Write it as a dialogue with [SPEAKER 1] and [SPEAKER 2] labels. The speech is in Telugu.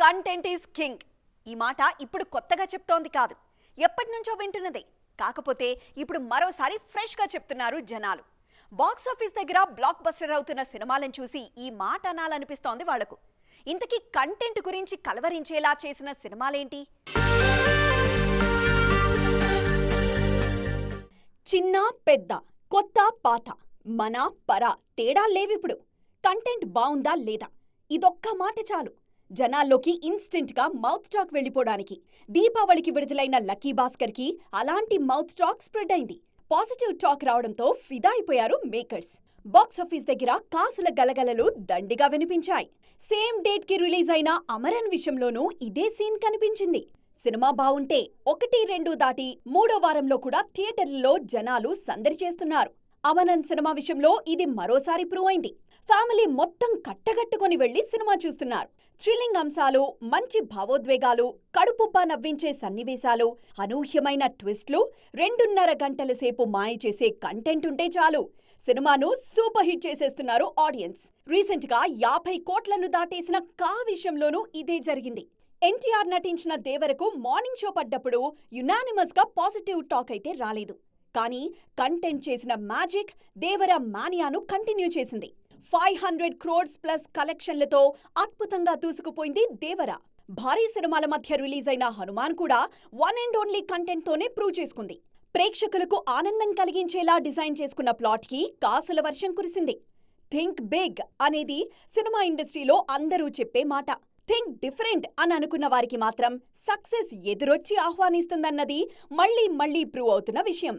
[SPEAKER 1] కంటెంట్ ఈజ్ కింగ్ ఈ మాట ఇప్పుడు కొత్తగా చెప్తోంది కాదు. ఎప్పటి నుంచో వింటున్నదే. కాకపోతే ఇప్పుడు మరోసారి ఫ్రెష్గా చెప్తున్నారు జనాలు. బాక్స్ ఆఫీస్ దగ్గర బ్లాక్ బస్టర్ అవుతున్న సినిమాలను చూసి ఈ మాట అనాలనిపిస్తోంది వాళ్ళకు. ఇంతకీ కంటెంట్ గురించి కలవరించేలా చేసిన సినిమాలేంటి? చిన్న పెద్ద కొత్త పాత మన పర తేడా లేవిప్పుడు. కంటెంట్ బావుందా లేదా? ఇదొక్క మాట చాలు. జనాల్లోకి ఇన్స్టెంట్గా మౌత్ టాక్ వెళ్ళిపోవడానికి. దీపావళికి విడుదలైన లక్కీ భాస్కర్కి అలాంటి మౌత్ టాక్ స్ప్రెడ్ అయింది. పాజిటివ్ టాక్ రావడంతో ఫిదా అయిపోయారు మేకర్స్. బాక్స్ ఆఫీస్ దగ్గర కాసుల గలగలలు దండిగా వినిపించాయి. సేమ్ డేట్కి రిలీజ్ అయిన అమరన్ విషయంలోనూ ఇదే సీన్ కనిపించింది. సినిమా బావుంటే ఒకటి రెండు దాటి మూడో వారంలో కూడా థియేటర్లలో జనాలు సందడి చేస్తున్నారు. అమరన్ సినిమా విషయంలో ఇది మరోసారి ప్రూవ్ అయింది. ఫ్యామిలీ మొత్తం కట్టగట్టుకొని వెళ్ళి సినిమా చూస్తున్నారు. థ్రిల్లింగ్ అంశాలు మంచి భావోద్వేగాలు కడుపుబ్బా నవ్వించే సన్నివేశాలు అనూహ్యమైన ట్విస్ట్లు రెండున్నర గంటల సేపు మాయ చేసే కంటెంట్ ఉంటే చాలు. సినిమాను సూపర్ హిట్ చేసేస్తున్నారు ఆడియన్స్. రీసెంట్గా యాభై కోట్లను దాటేసిన కా విషయంలోనూ ఇదే జరిగింది. ఎన్టీఆర్ నటించిన దేవరకు మార్నింగ్ షో పడ్డప్పుడు యునానిమస్గా పాజిటివ్ టాక్ అయితే రాలేదు. కానీ కంటెంట్ చేసిన మ్యాజిక్ దేవర మానియాను కంటిన్యూ చేసింది. ఫైవ్ హండ్రెడ్ క్రోడ్స్ ప్లస్ కలెక్షన్లతో అద్భుతంగా దూసుకుపోయింది దేవర. భారీ సినిమాల మధ్య రిలీజ్ అయిన హనుమాన్ కూడా వన్ అండ్ ఓన్లీ కంటెంట్తోనే ప్రూవ్ చేసుకుంది. ప్రేక్షకులకు ఆనందం కలిగించేలా డిజైన్ చేసుకున్న ప్లాట్కి కాసుల వర్షం కురిసింది. థింక్ బిగ్ అనేది సినిమా ఇండస్ట్రీలో అందరూ చెప్పే మాట. థింక్ డిఫరెంట్ అని అనుకున్న వారికి మాత్రం సక్సెస్ ఎదురొచ్చి ఆహ్వానిస్తుందన్నది మళ్ళీ మళ్ళీ ప్రూవ్ అవుతున్న విషయం.